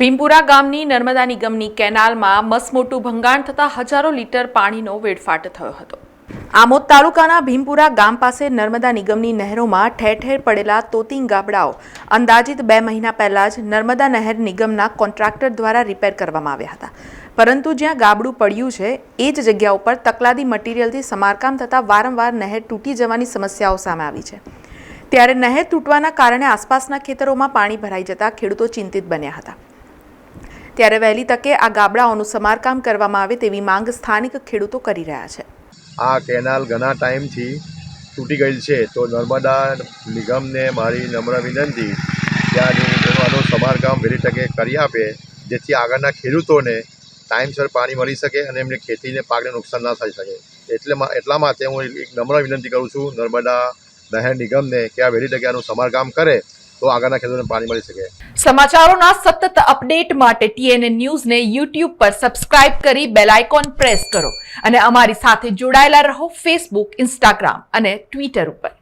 ભીમપુરા ગામની નર્મદા નિગમની કેનાલમાં મસમોટું ભંગાણ થતાં હજારો લીટર પાણીનો વેડફાટ થયો હતો. આમોદ તાલુકાના ભીમપુરા ગામ પાસે નર્મદા નિગમની નહેરોમાં ઠેર ઠેર પડેલા તોતિંગ ગાબડાઓ અંદાજિત બે મહિના પહેલાં જ નર્મદા નહેર નિગમના કોન્ટ્રાક્ટર દ્વારા રિપેર કરવામાં આવ્યા હતા. પરંતુ જ્યાં ગાબડું પડ્યું છે, એ જ જગ્યા ઉપર તકલાદી મટીરિયલથી સમારકામ થતાં વારંવાર નહેર તૂટી જવાની સમસ્યાઓ સામે આવી છે. ત્યારે નહેર તૂટવાના કારણે આસપાસના ખેતરોમાં પાણી ભરાઈ જતા ખેડૂતો ચિંતિત બન્યા હતા. ત્યારે વહેલી તકે આ ગાબડાઓનું સમારકામ કરવામાં આવે તેવી માંગ સ્થાનિક ખેડૂતો કરી રહ્યા છે. આ કેનાલ ઘણા ટાઈમથી તૂટી ગયેલ છે. તો નર્મદા નિગમને મારી નમ્ર વિનંતી આનું સમારકામ વહેલી તકે કરી આપે, જેથી આગળના ખેડૂતોને ટાઈમસર પાણી મળી શકે અને એમને ખેતીને પાકને નુકસાન ના થઈ શકે. એટલે એટલા માટે હું એક નમ્ર વિનંતી કરું છું નર્મદા નહેર નિગમને કે આ વહેલી આનું સમારકામ કરે તો આગળના ખેડૂતોને પાણી મળી શકે. સમાચારોના સતત અપડેટ માટે ટીએનએ ન્યૂઝને યુટ્યુબ પર સબસ્ક્રાઇબ કરી બેલ આઇકોન પ્રેસ કરો અને અમારી સાથે જોડાયેલા રહો ફેસબુક, ઇન્સ્ટાગ્રામ અને ટ્વિટર ઉપર.